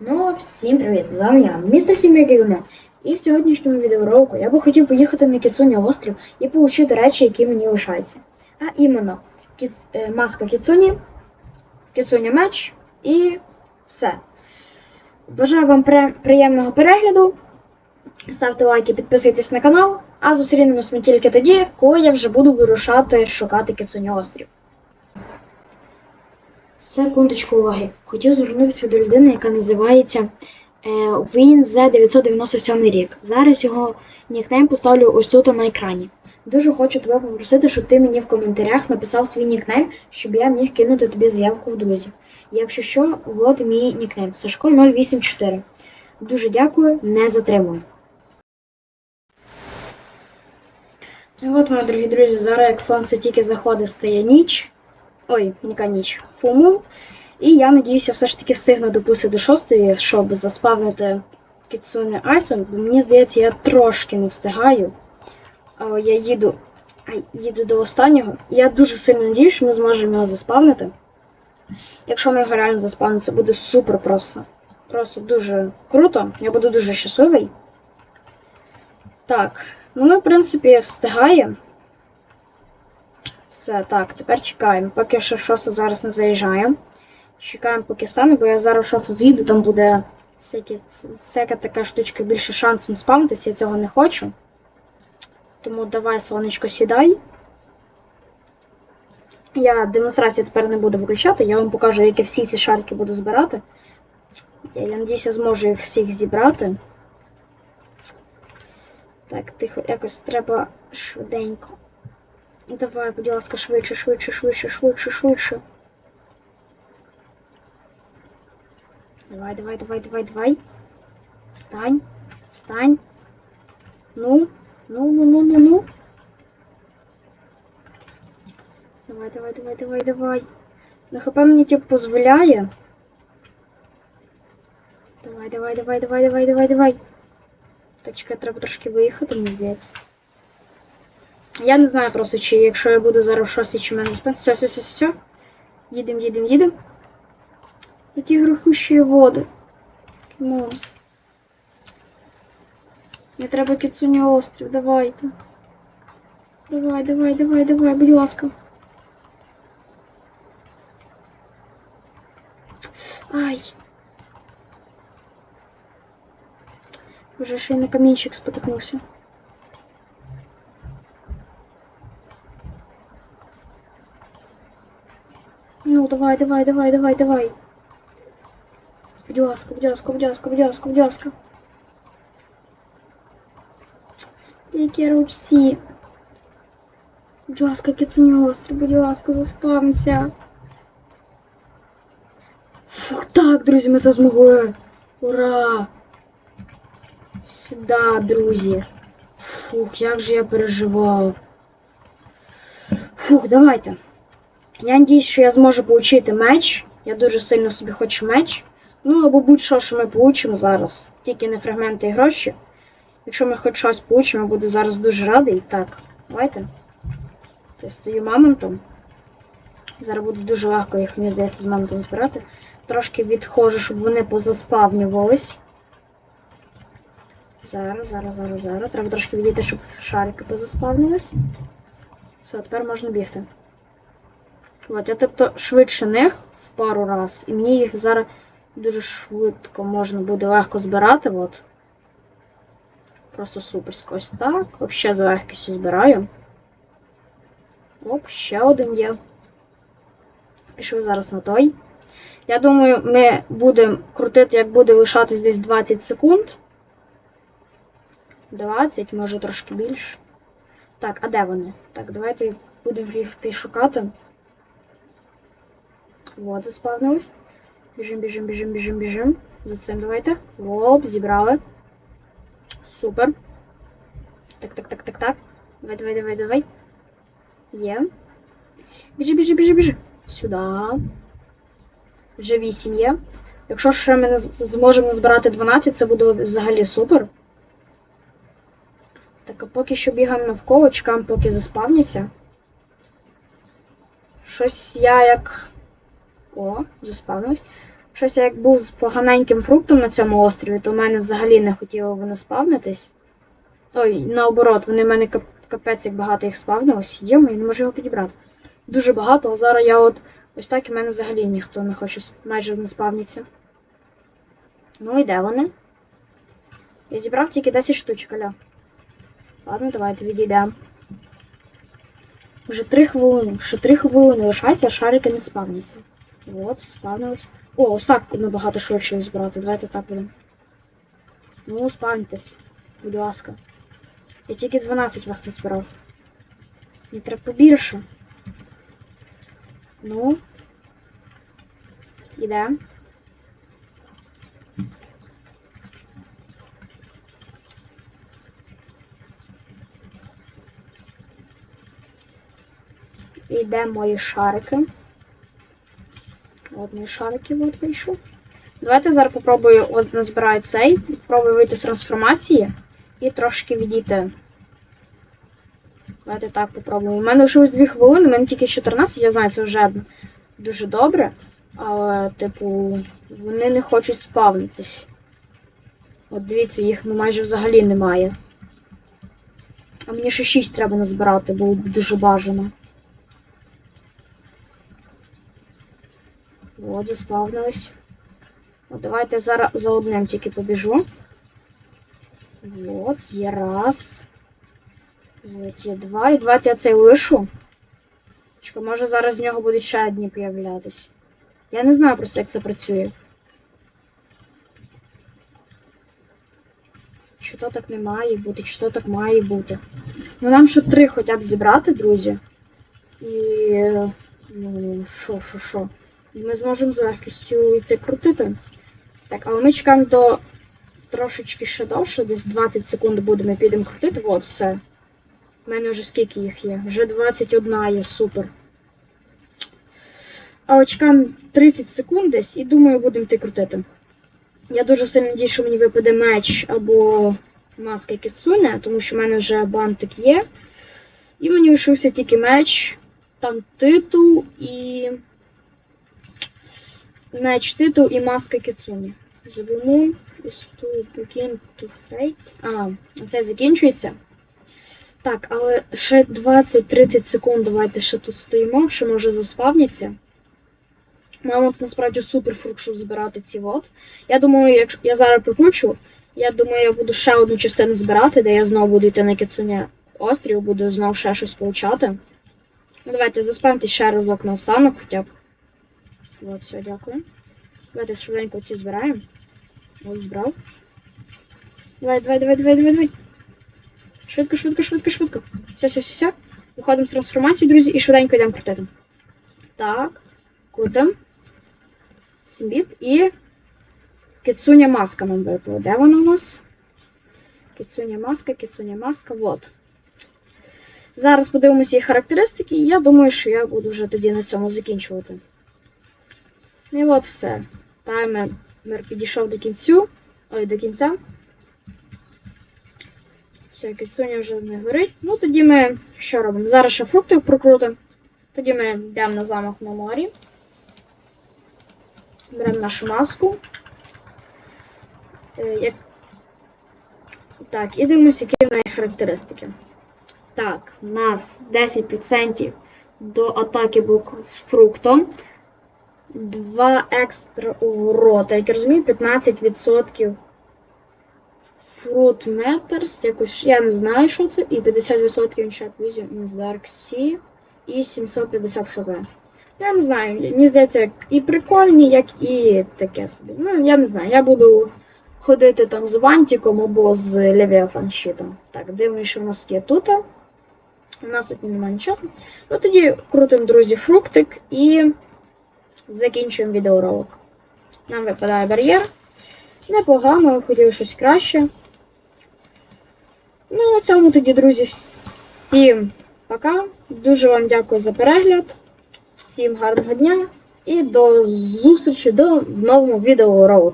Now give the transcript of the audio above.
Ну, всім привіт! З вами я, містер Сім'я І в сьогоднішньому відеоуроку я би хотів поїхати на Кіцуні острів і отримати речі, які мені лишаються. А іменно кіц... е, маска Кіцуні, Кіцуня меч і все. Бажаю вам при... приємного перегляду. Ставте лайки, підписуйтесь на канал, а зустрінемось ми тільки тоді, коли я вже буду вирушати шукати Кіцуні острів. Секундочку уваги. Хотів звернутися до людини, яка називається е, Він за 997 рік. Зараз його нікнейм поставлю ось тут на екрані. Дуже хочу тебе попросити, щоб ти мені в коментарях написав свій нікнейм, щоб я міг кинути тобі заявку в друзі. Якщо що, от мій нікнейм Сашко 084. Дуже дякую, не затримую. І от, мої дорогі друзі, зараз як сонце тільки заходить, стає ніч. Ой, яка ніч. Фуму. І я надіюся, все ж таки встигну допустити до шостої, щоб заспавнити Кіцуне Айсон, бо мені здається, я трошки не встигаю. Я їду, їду до останнього. Я дуже сильно надіюсь, що ми зможемо його заспавнити. Якщо ми його реально заспавнимо, це буде супер просто. Просто дуже круто. Я буду дуже щасливий. Так, ну ми, в принципі, встигаємо. Все, так, тепер чекаємо. Поки що в шосу зараз не заїжджаємо. Чекаємо, поки стане, бо я зараз в шосу з'їду, там буде всякі, всяка така штучка більше шансом спамитися, я цього не хочу. Тому давай, сонечко, сідай. Я демонстрацію тепер не буду виключати, я вам покажу, як я всі ці шарики буду збирати. Я, я надіюся, зможу їх всіх зібрати. Так, тихо, якось треба швиденько. Давай, будь ласка, швидше, швидше, швидше, швидше, швидше. Давай, давай, давай, давай, давай. Встань. Встань. Ну, ну, ну, ну, ну, ну. Давай, давай, давай, давай, давай. На хп мені типу дозволяє. Давай, давай, давай, давай, давай, давай, давай. Так, чекай, треба трошки виїхати, мені здається. Я не знаю просто, чи якщо я буду зараз в шосі, чи мене спен. Все, все, все, все. Їдем, їдем, їдем. Які грохущі води. Кімон. Мені треба кіцуня острів, давайте. Давай, давай, давай, давай, будь ласка. Ай. Вже ще й на камінчик спотикнувся. Ну, давай, давай, давай, давай, давай. Будь ласка, будь ласка, будь ласка, будь ласка, будь ласка. Які ручці. Будь ласка, кицуні острів, будь ласка, заспавнися. Фух, так, друзі, ми це змогли. Ура! Сюди, друзі. Фух, як же я переживав. Фух, давайте. Я надіюсь, що я зможу отримати меч. Я дуже сильно собі хочу меч. Ну, або будь-що, що ми получимо зараз. Тільки не фрагменти і гроші. Якщо ми хоч щось получимо, я буду зараз дуже радий. Так, давайте. Я стою мамонтом. Зараз буде дуже легко їх, мені здається, з мамонтом збирати. Трошки відходжу, щоб вони позаспавнювались. Зараз, зараз, зараз, зараз. Треба трошки відійти, щоб шарики позаспавнились. Все, тепер можна бігти. От, я тобто швидше них в пару раз, і мені їх зараз дуже швидко можна буде легко збирати. От. Просто суперсько. Ось так. Взагалі з легкістю збираю. Оп, ще один є. Пішли зараз на той. Я думаю, ми будемо крутити, як буде лишатись десь 20 секунд. 20, може трошки більше. Так, а де вони? Так, давайте будемо їх шукати. Вот, заспавнились. Біжим, біжим, біжим, біжим, біжим. За цим давайте. Оп, зібрали. Супер. Так, так, так, так, так. Давай, давай, давай, давай. Є. Біжи, біжи, біжи, біжи. Сюди. Вже 8 є. Якщо ще ми зможемо назбирати 12, це буде взагалі супер. Так, а поки що бігаємо навколо, чекаємо, поки заспавняться. Щось я як. О, заспавнилось. Щось я як був з поганеньким фруктом на цьому острові, то в мене взагалі не хотіло вони спавнитись. Ой, наоборот, вони в мене кап- капець як багато їх спавнилось. Йома, я не можу його підібрати. Дуже багато, а зараз я от ось так і в мене взагалі ніхто не хоче майже не спавніться. Ну і де вони? Я зібрав тільки 10 штучок, аля. Ладно, давайте відійдемо. Вже 3 хвилини. Ще 3 хвилини лишається, а шарики не спавняться. От, спавнились. О, ось так набагато швидше збирати. Давайте так будемо. Ну, спавнітесь. Будь ласка. Я тільки 12 вас не збирав. Мені треба побільше. Ну. Ідемо. Іде мої шарики. От мої шарики от вийшов. Давайте зараз попробую, от назбираю цей, попробую вийти з трансформації і трошки відійти. Давайте так попробуємо. У мене лишилось 2 хвилини, у мене тільки 14, я знаю, це вже дуже добре. Але, типу, вони не хочуть спавнитись. От дивіться, їх ну, майже взагалі немає. А мені ще 6 треба назбирати, було б дуже бажано. От, заспавнились. От, давайте зараз за одним тільки побіжу. От, є раз. От, є два. І давайте я цей лишу. Чекай, може зараз з нього будуть ще одні появлятись. Я не знаю просто, як це працює. Чи то так не має бути, чи то так має бути. Ну нам ще три хоча б зібрати, друзі. І. Ну, що, що, що. Ми зможемо з легкістю йти крутити. Так, але ми чекаємо до трошечки ще довше, десь 20 секунд будемо підемо крутити. От все. У мене вже скільки їх є? Вже 21 є, супер. Але чекаємо 30 секунд десь і думаю, будемо йти крутити. Я дуже сильно надію, що мені випаде меч або маска Кіцуне, тому що в мене вже бантик є. І мені лишився тільки меч, там титул і. Меч титул і маска Кіцуні. The is to begin to fade. А, це закінчується. Так, але ще 20-30 секунд давайте ще тут стоїмо, ще може заспавняться. Мама насправді супер фрукт, щоб збирати ці вот. Я думаю, якщо я зараз прикручу, я думаю, я буду ще одну частину збирати, де я знову буду йти на Кіцуня острів, буду знову ще щось получати. Ну, давайте заспамте ще разок на останок хоча б. От, все, дякую. Давайте швиденько ці збираємо. Ось збрав. Давай, давай, давай, давай, давай, давай. Швидко, швидко, швидко, швидко. Все, все, все, все. Виходимо з трансформації, друзі, і швиденько йдемо крутити. Так. Крутим. Сімбіт і. Кіцуня маска нам випала. Де вона у нас? Кіцуня маска, кіцуня маска. Вот. Зараз подивимося її характеристики, і я думаю, що я буду вже тоді на цьому закінчувати. Ну і от все. Таймер підійшов до кінцю. Ой, до кінця. Все, кіцуня вже не горить. Ну тоді ми що робимо? Зараз ще фрукти прокрутимо. Тоді ми йдемо на замок на морі. Беремо нашу маску. Е, як... Так, і дивимося, які в неї характеристики. Так, у нас 10% до атаки бук з фруктом. 2 екстра урота. Як я розумію, 15% Fruit Matters, якось, я не знаю, що це. І 50% Chat Vision in Dark Sea. І 750 хп. Я не знаю, мені здається, як і прикольні, як і таке собі. Ну, я не знаю, я буду ходити там з Вантіком або з щитом. Так, дивимося, що в нас є тут. У нас тут немає нічого. Ну тоді крутимо, друзі, фруктик і закінчуємо відеоролик. Нам випадає бар'єр. Непогано, хотів щось краще. Ну, на цьому тоді, друзі, всім пока. Дуже вам дякую за перегляд. Всім гарного дня і до зустрічі до в новому відеоролику.